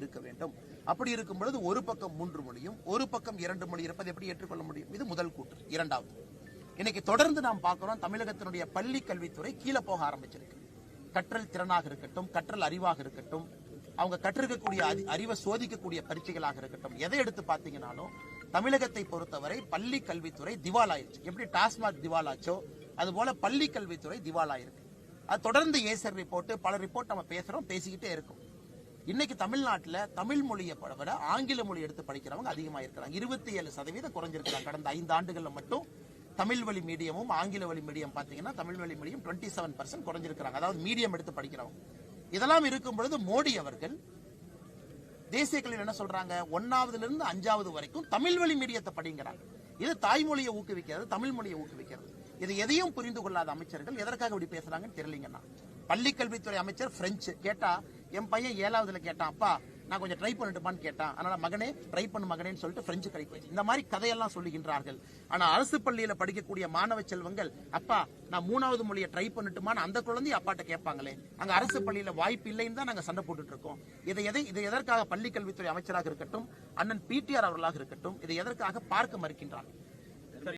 இருக்க வேண்டும். அப்படி இருக்கும் பொழுது ஒரு பக்கம் மூன்று மொழியும் ஒரு பக்கம் இரண்டு மொழி இருப்பதை எப்படி ஏற்றுக்கொள்ள முடியும்? இது முதல் கூற்று. இரண்டாவது இன்னைக்கு தொடர்ந்து நாம் பார்க்கிறோம் தமிழகத்தினுடைய பள்ளி கல்வித்துறை கீழே போக ஆரம்பிச்சிருக்கு. கற்றல் திறனாக இருக்கட்டும் கற்றல் அறிவாக இருக்கட்டும் அவங்க கற்றிருக்கக்கூடிய அறிவை சோதிக்கக்கூடிய பரீட்சைகளாக இருக்கட்டும் எதை எடுத்து பார்த்தீங்கன்னாலும் தமிழகத்தை பொறுத்தவரை பள்ளி கல்வித்துறை திவாலாயிருச்சு எப்படி டாஸ்மாக் திவாலாச்சோ அதுபோல பள்ளி கல்வித்துறை திவாலாயிருக்கு. அது தொடர்ந்து ஏசர் ரிப்போர்ட் பல ரிப்போர்ட் நம்ம பேசுறோம் பேசிக்கிட்டே இருக்கும். இன்னைக்கு தமிழ்நாட்டுல தமிழ் மொழியை விட ஆங்கில மொழி எடுத்து படிக்கிறவங்க அதிகமாக இருக்கிறாங்க. இருபத்தி ஏழு சதவீதம் குறைஞ்சிருக்கிறாங்க. கடந்த ஐந்து ஆண்டுகள்ல மட்டும் தமிழ் வழி மீடியமும் ஆங்கில வழி மீடியம் பாத்தீங்கன்னா தமிழ் வழி மீடியம் டுவெண்ட்டி செவன் பர்சன்ட் குறைஞ்சிருக்கிறாங்க. அதாவது மீடியம் எடுத்து படிக்கிறவங்க. இதெல்லாம் இருக்கும் பொழுது மோடி அவர்கள் தேசிய கல்வியில் என்ன சொல்றாங்க? ஒன்னாவதுல இருந்து அஞ்சாவது வரைக்கும் தமிழ் வழி மீடியத்தை படிங்கிறாங்க. இது தாய்மொழியை ஊக்குவிக்கிறது தமிழ் மொழியை ஊக்குவிக்கிறது. இது எதையும் புரிந்து கொள்ளாத அமைச்சர்கள் எதற்காக இப்படி பேசுறாங்கன்னு தெரியலீங்கன்னா பள்ளி கல்வித்துறை அமைச்சர் பிரெஞ்சு. கேட்டா என் பையன் ஏழாவதுல கேட்டான் அப்பா நான் கொஞ்சம் ட்ரை பண்ணட்டுமான்னு கேட்டான். அதனால மகனே ட்ரை பண்ணு மகனேன்னு சொல்லிட்டு பிரெஞ்சு கடைக்கு இந்த மாதிரி கதையெல்லாம் சொல்லுகின்றார்கள். ஆனா அரசு பள்ளியில படிக்கக்கூடிய மாணவ செல்வங்கள் அப்பா நான் மூணாவது மொழியை ட்ரை பண்ணட்டுமான்னு அந்த குழந்தைய அப்பாட்ட கேட்பாங்களே. அங்க அரசு பள்ளியில வாய்ப்பு இல்லைன்னு தான் நாங்க சண்டை போட்டுட்டு இருக்கோம் இதை எதை இது எதற்காக பள்ளி கல்வித்துறை அமைச்சராக இருக்கட்டும் அண்ணன் பிடிஆர் அவர்களாக இருக்கட்டும் இதை எதற்காக பார்க்க மறுக்கின்றார்கள்?